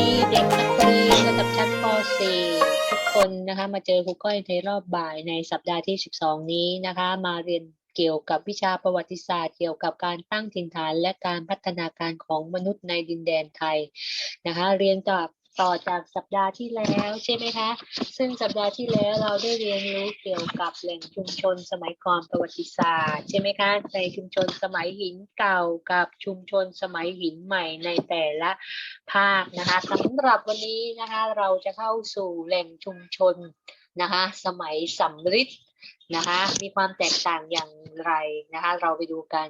ดีเด็กนักเรียนระดับชั้นป .4 ทุกคนนะคะ มาเจอครูก้อยในรอบบ่ายในสัปดาห์ที่ 12 นี้นะคะ มาเรียนเกี่ยวกับวิชาประวัติศาสตร์ เกี่ยวกับการตั้งถิ่นฐานและการพัฒนาการของมนุษย์ในดินแดนไทยนะคะ เรียนจาก ต่อจากสัปดาห์ที่แล้วใช่ไหมคะ ซึ่งสัปดาห์ที่แล้วเราได้เรียนรู้เกี่ยวกับแหล่งชุมชนสมัยก่อนประวัติศาสตร์ใช่ไหมคะ ในชุมชนสมัยหินเก่ากับชุมชนสมัยหินใหม่ในแต่ละภาคนะคะสำหรับวันนี้นะคะเราจะเข้าสู่แหล่งชุมชนนะคะ สมัยสำริด นะคะมีความแตกต่างอย่างไรนะคะเราไปดูกัน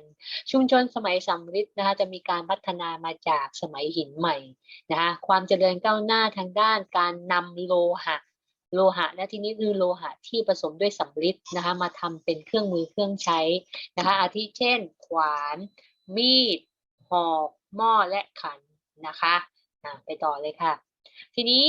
ชุมชนสมัยสำริดนะคะจะมีการพัฒนามาจากสมัยหินใหม่นะคะความเจริญก้าวหน้าทางด้านการนำโลหะโลหะและที่นี้คือโลหะที่ผสมด้วยสำริดนะคะมาทำเป็นเครื่องมือเครื่องใช้นะคะอาทิเช่น ขวาน มีด หอกหม้อและขันนะคะอ่าไปต่อเลยค่ะ ทีนี้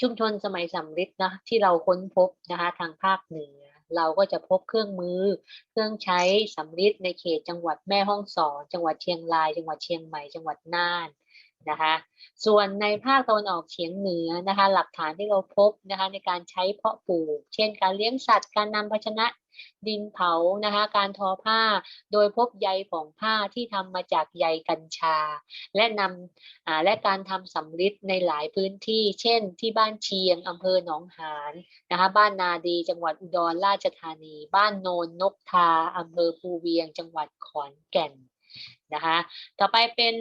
ชุมชนสมัยสำริดนะที่เราค้นพบนะคะทางภาคเหนือ เราก็จะพบเครื่องมือ เครื่องใช้สำริดในเขตจังหวัดแม่ฮ่องสอน จังหวัดเชียงราย จังหวัดเชียงใหม่ จังหวัดน่าน นะคะ ส่วนในภาคตะวันออกเฉียงเหนือนะคะ หลักฐานที่เราพบนะคะในการใช้เพาะปลูก เช่น การเลี้ยงสัตว์ การนำภาชนะดินเผานะคะ การทอผ้า โดยพบใยของผ้าที่ทำมาจากใยกัญชา และนำและการทำสำริดในหลายพื้นที่ เช่น ที่บ้านเชียงอำเภอหนองหานนะคะ บ้านนาดีจังหวัดอุดรราชธานี บ้านโนนนกทาอำเภอภูเวียง จังหวัดขอนแก่น นะคะ ต่อไปเป็น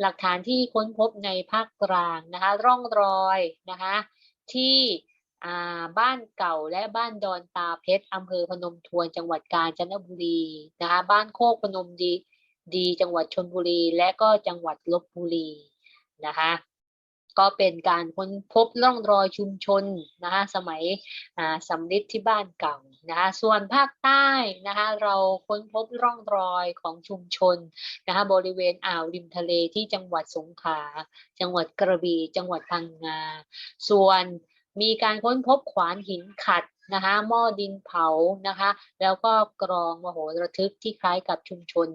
หลักฐานที่ค้นพบในภาคกลางนะคะ ร่องรอยนะคะที่บ้านเก่าและบ้านดอนตาเพชรอำเภอพนมทวนจังหวัดกาญจนบุรีนะคะบ้านโคกพนมดีดีจังหวัดชนบุรี และก็จังหวัดลบบุรีนะคะ ก็เป็นการค้นพบร่องรอยชุมชนนะคะสมัยสำริดที่บ้านเก่านะคะส่วนภาคใต้นะคะเราค้นพบร่องรอยของชุมชนนะคะบริเวณอ่าวริมทะเลที่จังหวัดสงขลาจังหวัดกระบี่จังหวัดพังงา ส่วนมีการค้นพบขวานหินขัดนะคะหม้อดินเผานะคะ แล้วก็กรองมโหระทึกที่คล้ายกับชุมชน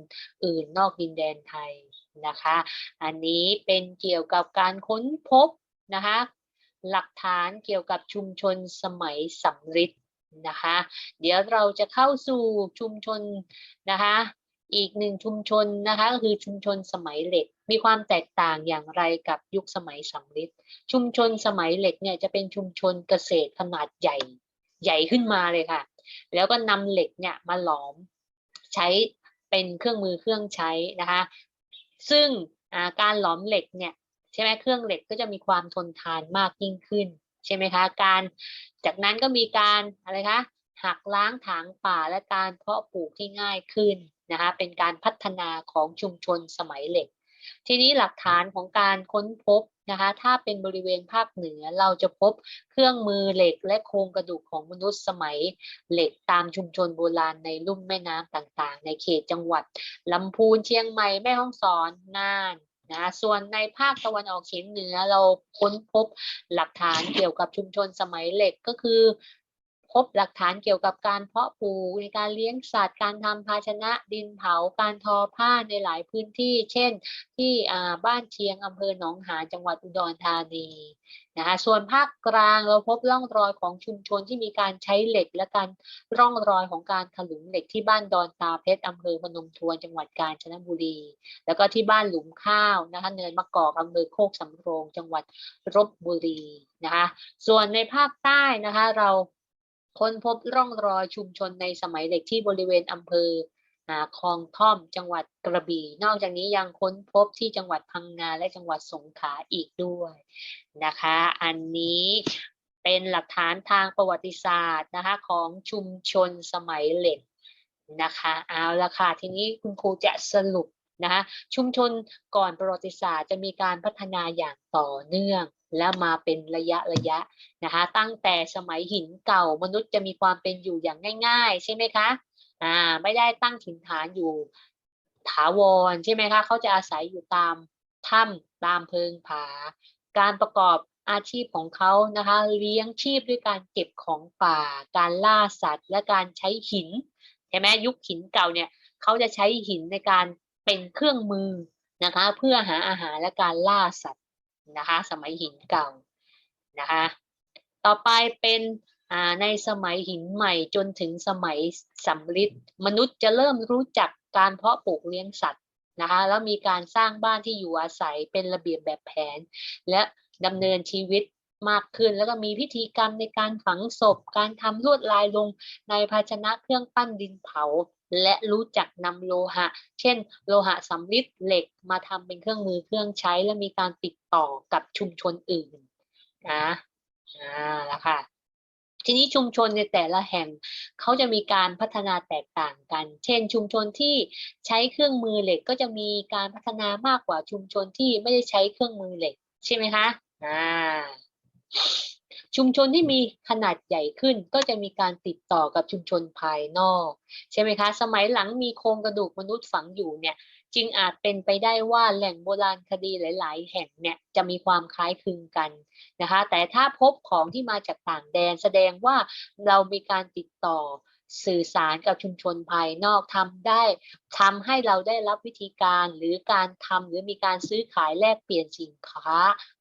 อื่นนอกดินแดนไทย นะคะ อันนี้เป็นเกี่ยวกับการค้นพบนะคะหลักฐานเกี่ยวกับชุมชนสมัยสำริดนะคะ เดี๋ยวเราจะเข้าสู่ชุมชนนะคะอีกหนึ่งชุมชนนะคะก็คือชุมชนสมัยเหล็ก มีความแตกต่างอย่างไรกับยุคสมัยสำริดชุมชนสมัยเหล็กเนี่ยจะเป็นชุมชนเกษตรขนาดใหญ่ใหญ่ขึ้นมาเลยค่ะ แล้วก็นำเหล็กเนี่ยมาหลอมใช้เป็นเครื่องมือเครื่องใช้นะคะ ซึ่งการหลอมเหล็กเนี่ยใช่ไหมเครื่องเหล็กก็จะมีความทนทานมากยิ่งขึ้น ใช่ไหมคะการจากนั้นก็มีการอะไรคะหักล้างถางป่าและการเพาะปลูกที่ง่ายขึ้นนะคะเป็นการพัฒนาของชุมชนสมัยเหล็ก ทีนี้หลักฐานของการค้นพบ นะคะ ถ้าเป็นบริเวณภาคเหนือเราจะพบเครื่องมือเหล็กและโครงกระดูกของมนุษย์สมัยเหล็กตามชุมชนโบราณในลุ่มแม่น้ำต่างๆ ในเขตจังหวัดลำพูนเชียงใหม่แม่ฮ่องสอนน่านนะส่วนในภาคตะวันออกเฉียงเหนือเราค้นพบหลักฐานเกี่ยวกับชุมชนสมัยเหล็กก็คือ พบหลักฐานเกี่ยวกับการเพาะปลูกในการเลี้ยงสัตว์ การทำภาชนะดินเผา การทอผ้าในหลายพื้นที่ เช่น ที่บ้านเชียงอำเภอหนองหานจังหวัดอุดรธานีนะคะส่วนภาคกลางเราพบร่องรอยของชุมชนที่มีการใช้เหล็ก และการร่องรอยของการถลุงเหล็กที่บ้านดอนตาเพชรอำเภอพนมทวนจังหวัดกาญจนบุรี แล้วก็ที่บ้านหลุมข้าวนะคะเนินมะกอกอำเภอโคกสำโรง จังหวัดลบบุรีนะคะส่วนในภาคใต้นะคะเรา ค้นพบร่องรอยชุมชนในสมัยเด็กที่บริเวณอำเภออ่าคลองท่อมจังหวัดกระบี่ นอกจากนี้ยังค้นพบที่จังหวัดพังงาและจังหวัดสงขลาอีกด้วยนะคะ อันนี้เป็นหลักฐานทางประวัติศาสตร์นะคะของชุมชนสมัยเหล็กนะคะ เอาละค่ะ ทีนี้คุณครูจะสรุป นะคะชุมชนก่อนประวัติศาสตร์จะมีการพัฒนาอย่างต่อเนื่อง และมาเป็นระยะระยะนะคะตั้งแต่สมัยหินเก่ามนุษย์จะมีความเป็นอยู่อย่างง่าย ๆ ใช่ไหมคะอ่าไม่ได้ตั้งถิ่นฐานอยู่ถาวรใช่ไหมคะเขาจะอาศัยอยู่ตามถ้ำตามเพิงผา การประกอบอาชีพของเขานะคะเลี้ยงชีพด้วยการเก็บของป่า การล่าสัตว์ และการใช้หินใช่ไหมยุคหินเก่าเนี่ยเขาจะใช้หินในการ เป็นเครื่องมือนะคะ เพื่อหาอาหารและการล่าสัตว์นะคะ สมัยหินเก่านะคะ ต่อไปเป็นในสมัยหินใหม่จนถึงสมัยสำริดมนุษย์จะเริ่มรู้จักการเพาะปลูกเลี้ยงสัตว์นะคะแล้วมีการสร้างบ้านที่อยู่อาศัยเป็นระเบียบแบบแผน และดำเนินชีวิตมากขึ้น แล้วก็มีพิธีกรรมในการฝังศพ การทำลวดลายลงในภาชนะเครื่องปั้นดินเผา และรู้จักนำโลหะ เช่น โลหะสำริดเหล็กมาทำเป็นเครื่องมือเครื่องใช้และมีการติดต่อกับชุมชนอื่นนะอ่าแล้วค่ะทีนี้ชุมชนในแต่ละแห่งเขาจะมีการพัฒนาแตกต่างกัน เช่น ชุมชนที่ใช้เครื่องมือเหล็กก็จะมีการพัฒนามากกว่าชุมชนที่ไม่ได้ใช้เครื่องมือเหล็ก ใช่ไหมคะอ่า ชุมชนที่มีขนาดใหญ่ขึ้นก็จะมีการติดต่อกับชุมชนภายนอก ใช่ไหมคะ สมัยหลังมีโครงกระดูกมนุษย์ฝังอยู่เนี่ยจึงอาจเป็นไปได้ว่าแหล่งโบราณคดีหลาย ๆ แห่งเนี่ยจะมีความคล้ายคลึงกันนะคะ แต่ถ้าพบของที่มาจากต่างแดนแสดงว่าเรามีการติดต่อ สื่อสารกับชุมชนภายนอกทำได้ทำให้เราได้รับวิธีการหรือการทำหรือมีการซื้อขายแลกเปลี่ยนสินค้า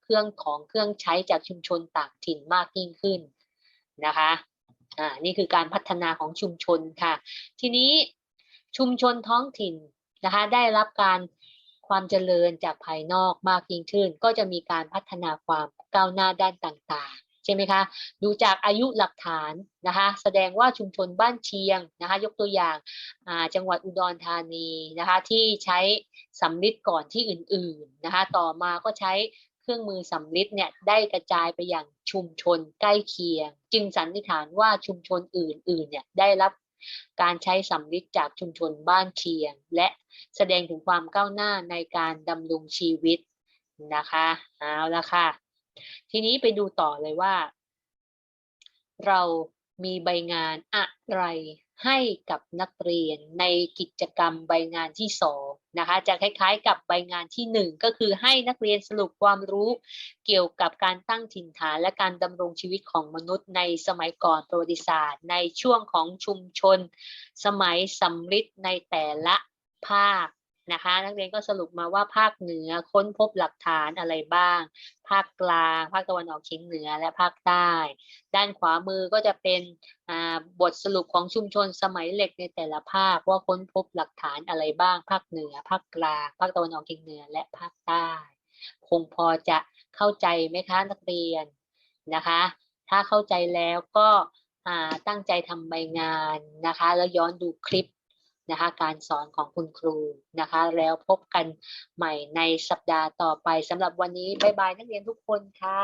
เครื่องของเครื่องใช้จากชุมชนต่างถิ่นมากยิ่งขึ้นนะคะอ่านี่คือการพัฒนาของชุมชนค่ะ ทีนี้ชุมชนท้องถิ่นนะคะได้รับการความเจริญจากภายนอกมากยิ่งขึ้น ก็จะมีการพัฒนาความก้าวหน้าด้านต่าง ใช่ไหมคะ ดูจากอายุหลักฐานนะคะ แสดงว่าชุมชนบ้านเชียงนะคะ ยกตัวอย่างาจังหวัดอุดรธานีนะคะ ที่ใช้สำลิดก่อนที่อื่นๆนะคะ ต่อมาก็ใช้เครื่องมือสำลิดเนี่ยได้กระจายไปอย่างชุมชนใกล้เคียง จึงสันนิษฐานว่าชุมชนอื่นๆเนี่ยได้รับการใช้สำลิดจากชุมชนบ้านเคียง และแสดงถึงความก้าวหน้าในการดำรงชีวิตนะคะเอาละค่ะ ทีนี้ไปดูต่อเลยว่า เรามีใบงานอะไรให้กับนักเรียนในกิจกรรมใบงานที่สองนะคะจะคล้ายๆ กับใบงานที่หนึ่งก็คือให้นักเรียนสรุปความรู้เกี่ยวกับการตั้งถิ่นฐานและการดำรงชีวิตของมนุษย์ในสมัยก่อนประวัติศาสตร์ ในช่วงของชุมชน สมัยสำริดในแต่ละภาค นะคะ นักเรียนก็สรุปมาว่าภาคเหนือค้นพบหลักฐานอะไรบ้าง ภาคกลางภาคตะวันออกเฉียงเหนือและภาคใต้ ด้านขวามือก็จะเป็นบทสรุปของชุมชนสมัยเหล็กในแต่ละภาคว่าค้นพบหลักฐานอะไรบ้าง ภาคเหนือ ภาคกลาง ภาคตะวันออกเฉียงเหนือและภาคใต้ คงพอจะเข้าใจไหมคะนักเรียนนะคะ ถ้าเข้าใจแล้วก็ตั้งใจทำใบงานนะคะ แล้วย้อนดูคลิป นะคะการสอนของคุณครูนะคะ แล้วพบกันใหม่ในสัปดาห์ต่อไปสำหรับวันนี้บ๊ายบายนักเรียนทุกคนค่ะ